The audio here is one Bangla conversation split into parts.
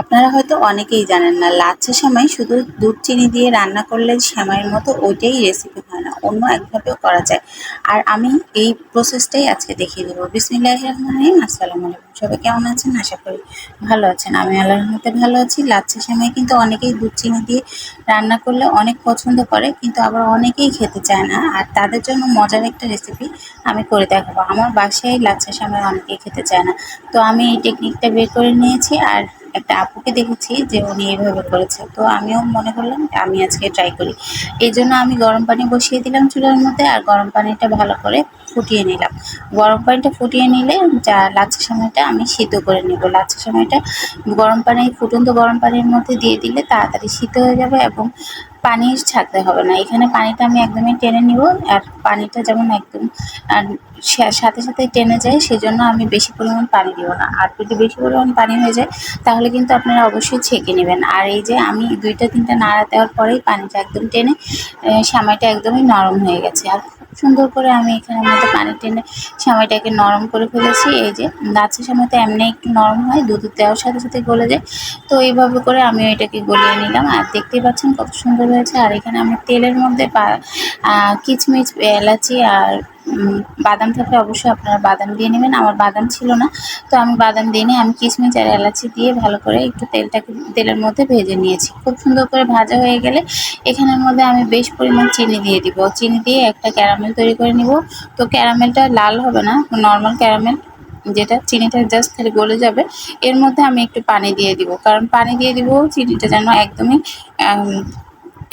আপনারা হয়তো অনেকেই জানেন না, লাচ্ছা সেমাই শুধু দুধ, চিনি দিয়ে রান্না করলে সেমাইয়ের মতো ওইটাই রেসিপি হয় না, অন্য একভাবেও করা যায়। আর আমি এই প্রসেসটাই আজকে দেখিয়ে দেবো। বিসমিল্লাহ রহমান রহিম, আসসালামু আলাইকুম। সবাই কেমন আছেন? আশা করি ভালো আছেন। আমি আল্লাহর মধ্যে ভালো আছি। লাচ্ছা সেমাই কিন্তু অনেকেই দুধ, চিনি দিয়ে রান্না করলে অনেক পছন্দ করে, কিন্তু আবার অনেকেই খেতে চায় না। আর তাদের জন্য মজার একটা রেসিপি আমি করে দেখাবো। আমার বাসায় লাচ্ছা সেমাই অনেকেই খেতে চায় না। তো আমি এই টেকনিকটা বের করে নিয়েছি। আর একটা আপুকে দেখেছি যে উনি এইভাবে করেছে। তো আমিও মনে করলাম আমি আজকে ট্রাই করি। এই জন্য আমি গরম পানি বসিয়ে দিলাম চুলার মধ্যে আর গরম পানিটা ভালো করে ফুটিয়ে নিলাম। গরম পানিটা ফুটিয়ে নিলে যা লাচ্ছা সময়টা আমি সিদ্ধ করে নেব। লাচ্ছা সময়টা গরম পানি, ফুটন্ত গরম পানির মধ্যে দিয়ে দিলে তাড়াতাড়ি সিদ্ধ হয়ে যাবে এবং পানি ছাড়তে হবে না। এখানে পানিটা আমি একদমই টেনে নিব আর পানিটা যেমন একদম সাথে সাথে টেনে যায়, সেজন্য আমি বেশি পরিমাণ পানি দিব না। আর যদি বেশি পরিমাণ পানি হয়ে যায়, তাহলে কিন্তু আপনারা অবশ্যই ছেঁকে নেবেন। আর এই যে আমি দুইটা, তিনটা নাড়া দেওয়ার পরেই পানিটা একদম টেনে সামাইটা একদমই নরম হয়ে গেছে। আর সুন্দর করে আমি এখানে মধ্যে পানি টেনে সেমাইটাকে নরম করে ফেলেছি। এই যে সময় তো এমনি একটু নরম হয় দুধ দেওয়ার সাথে সাথে গলে যায়। তো এইভাবে করে আমি এটাকে গলিয়ে নিলাম। আর দেখতেই পাচ্ছেন কত সুন্দর হয়েছে। আর এখানে আমি তেলের মধ্যে কিচমিচ, এলাচি আর বাদাম থাকলে অবশ্যই আপনারা বাদাম দিয়ে নেবেন। আমার বাদাম ছিল না, তো আমি বাদাম দিয়ে নিয়ে আমি কিচমিচ আর এলাচি দিয়ে ভালো করে একটু তেলটাকে তেলের মধ্যে ভেজে নিয়েছি। খুব সুন্দর করে ভাজা হয়ে গেলে এখানের মধ্যে আমি বেশ পরিমাণ চিনি দিয়ে দিব। চিনি দিয়ে একটা ক্যারামেল তৈরি করে নিব। তো ক্যারামেলটা লাল হবে না, নর্মাল ক্যারামেল, যেটা চিনিটা জাস্ট খালি গলে যাবে। এর মধ্যে আমি একটু পানি দিয়ে দিব। কারণ পানি দিয়ে দিব, চিনিটা যেন একদমই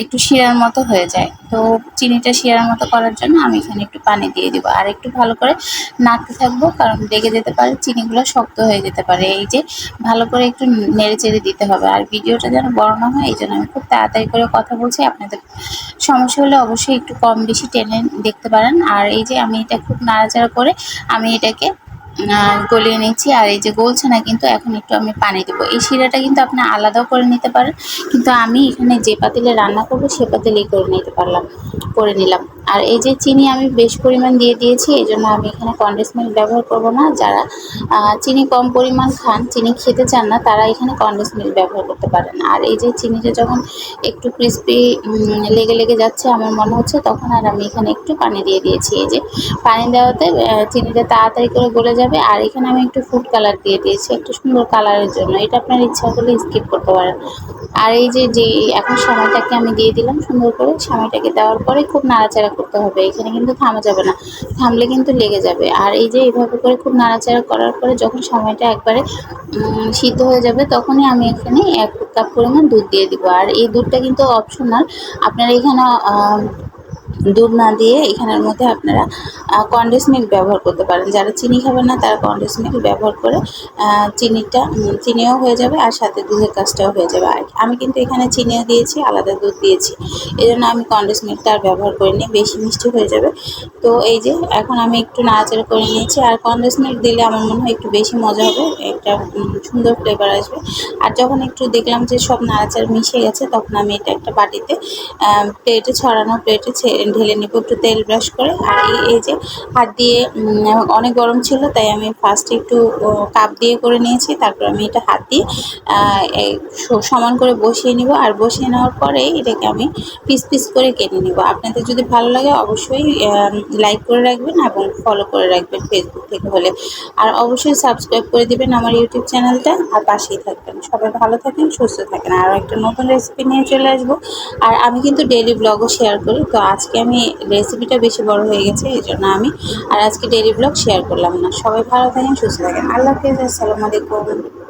একটু শিরার মতো হয়ে যায়। তো চিনিটা শিরার মতো করার জন্য আমি এখানে একটু পানি দিয়ে দিব। আর একটু ভালো করে নাড়তে থাকব, কারণ লেগে যেতে পারে, চিনিগুলো শক্ত হয়ে যেতে পারে। এই যে ভালো করে একটু নেড়ে চেড়ে দিতে হবে। আর ভিডিওটা যেন বড় না হয়, এই জন্য আমি খুব তাড়াতাড়ি করে কথা বলছি। আপনাদের সমস্যা হলে অবশ্যই একটু কম বেশি টেনে দেখতে পারেন। আর এই যে আমি এটা খুব নাড়াচাড়া করে আমি এটাকে গলিয়ে নিচ্ছি আর এই যে গলছে না কিন্তু এখন একটু আমি পানি দেবো। এই শিরাটা কিন্তু আপনি আলাদাও করে নিতে পারেন। কিন্তু আমি এখানে যে পাতিলে রান্না করব, সে পাতিলেই করে নিতে পারলাম, করে নিলাম। আর এই যে চিনি আমি বেশ পরিমাণ দিয়ে দিয়েছি, এই জন্য আমি এখানে কন্ডেন্স মিল্ক ব্যবহার করব না। যারা চিনি কম পরিমাণ খান, চিনি খেতে চান না, তারা এখানে কন্ডেন্স মিল্ক ব্যবহার করতে পারেন। আর এই যে চিনিটা যখন একটু ক্রিস্পি লেগে লেগে যাচ্ছে আমার মনে হচ্ছে, তখন আর আমি এখানে একটু পানি দিয়ে দিয়েছি। এই যে পানি দেওয়াতে চিনিটা তাড়াতাড়ি করে গলে যাবে। আর এখানে আমি একটু ফুড কালার দিয়ে দিয়েছি, একটু সুন্দর কালারের জন্য। এটা আপনার ইচ্ছা করলে স্কিপ করতে পারেন। আর এই যে যে এখন সময়টাকে আমি দিয়ে দিলাম সুন্দর করে, সময়টাকে দেওয়ার পরে খুব নাড়াচাড়া করতে হবে। এখানে কিন্তু থামা যাবে না। থামলে কিন্তু লেগে যাবে। আর এই যে, এইভাবে করে খুব নাড়াচাড়া করার পরে যখন সময়টা একবারে সিদ্ধ হয়ে যাবে, তখনই আমি এখানে এক কাপ পরিমাণ দুধ দিয়ে দিব। আর এই দুধটা কিন্তু অপশনাল আপনারা এখানে দুধ না দিয়ে এখানের মধ্যে আপনারা কন্ডেন্স মিল্ক ব্যবহার করতে পারেন। যারা চিনি খাবেন না, তারা কন্ডেন্স মিল্ক ব্যবহার করে চিনিটা চিনিও হয়ে যাবে আর সাথে দুধের কাজটাও হয়ে যাবে। আর আমি কিন্তু এখানে চিনিও দিয়েছি, আলাদা দুধ দিয়েছি। এই জন্য আমি কন্ডেন্স মিল্কটা আর ব্যবহার করিনি, বেশি মিষ্টি হয়ে যাবে। তো এই যে, এখন আমি একটু নাড়াচাড়া করে নিয়েছি। আর কন্ডেন্স মিল্ক দিলে আমার মনে হয় একটু বেশি মজা হবে, একটা সুন্দর ফ্লেভার আসবে। আর যখন একটু দেখলাম যে সব নাড়াচাড়া মিশে গেছে, তখন আমি এটা একটা বাটিতে প্লেটে ছড়ানো প্লেটে ঢেলে নেব, একটু তেল ব্রাশ করে। আর এই যে হাত দিয়ে অনেক গরম ছিল, তাই আমি ফার্স্টে একটু কাপ দিয়ে করে নিয়েছি, তারপর আমি এটা হাত দিয়ে সমান করে বসিয়ে নিব। আর বসিয়ে নেওয়ার পরে এটাকে আমি পিস পিস করে কেটে নিব। আপনাদের যদি ভালো লাগে, অবশ্যই লাইক করে রাখবেন এবং ফলো করে রাখবেন ফেসবুক থেকে হলে। আর অবশ্যই সাবস্ক্রাইব করে দিবেন আমার ইউটিউব চ্যানেলটা আর পাশেই থাকবেন। সবাই ভালো থাকেন, সুস্থ থাকেন। আর একটা নতুন রেসিপি নিয়ে চলে আসব। আর আমি কিন্তু ডেলি ব্লগও শেয়ার করি। তো আজকে আমি রেসিপিটা বেশি বড় হয়ে গেছে, এই জন্য আমি আর আজকে ডেলি ব্লগ শেয়ার করলাম না। সবাই ভালো থাকেন, সুস্থ থাকেন। আল্লাহ হাফিজ, আসসালামু আলাইকুম।